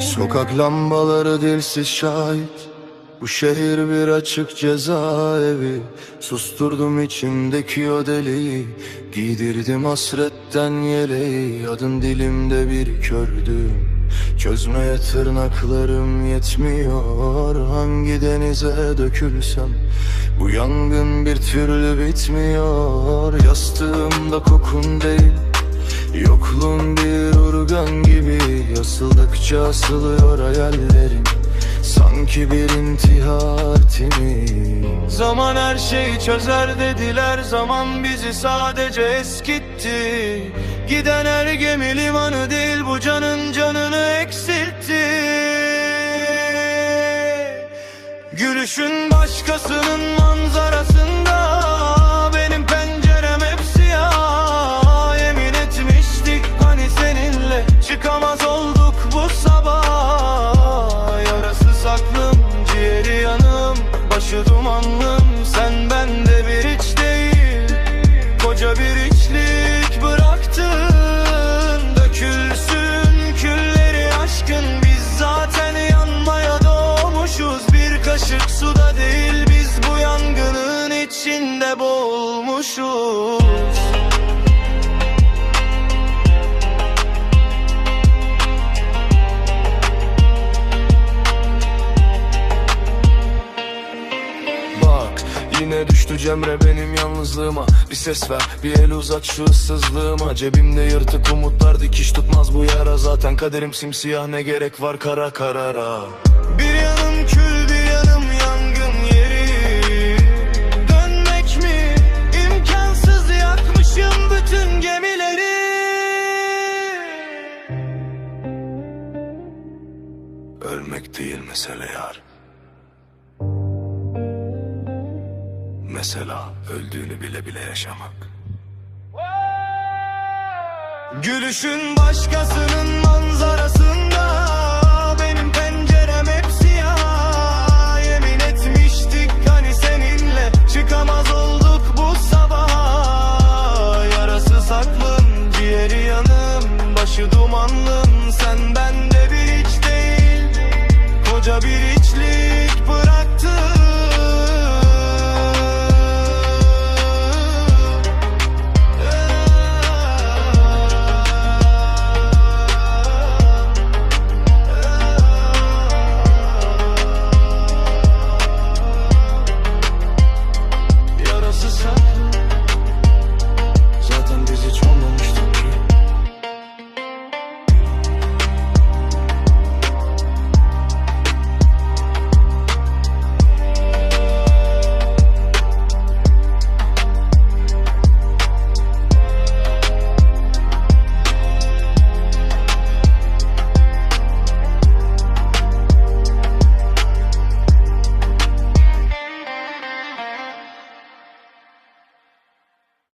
Sokak lambaları dilsiz şahit. Bu şehir bir açık cezaevi. Susturdum içimdeki o deliği. Giydirdim hasretten yeleği. Adın dilimde bir kördüm Çözmeye tırnaklarım yetmiyor. Hangi denize dökülsem. Bu yangın bir türlü bitmiyor. Yastığımda kokun değil. Yokluğun bir urgan gibi Asıldıkça asılıyor hayallerim. Sanki bir intihar timi Zaman her şeyi çözer dediler Zaman bizi sadece eskitti. Giden her gemi limanı değil Bu canın canını eksiltti. Gülüşün başkasının manzarasında boğulmuşuz Bak yine düştü Cemre benim yalnızlığıma. Bir ses ver bir el uzat şu ıssızlığıma. Cebimde yırtık umutlar dikiş tutmaz bu yara. Zaten kaderim simsiyah ne gerek var kara karara? Bir yanım Sevmek değil mesele yar. Mesela öldüğünü bile bile yaşamak. Gülüşün başkasının manzarasında Benim pencerem hep siyah Yemin etmiştik hani seninle Çıkamaz olduk bu sabaha Yarası saklım, ciğeri yanım Başı dumanlım, sen bende bir Koca bir içlik bıraktım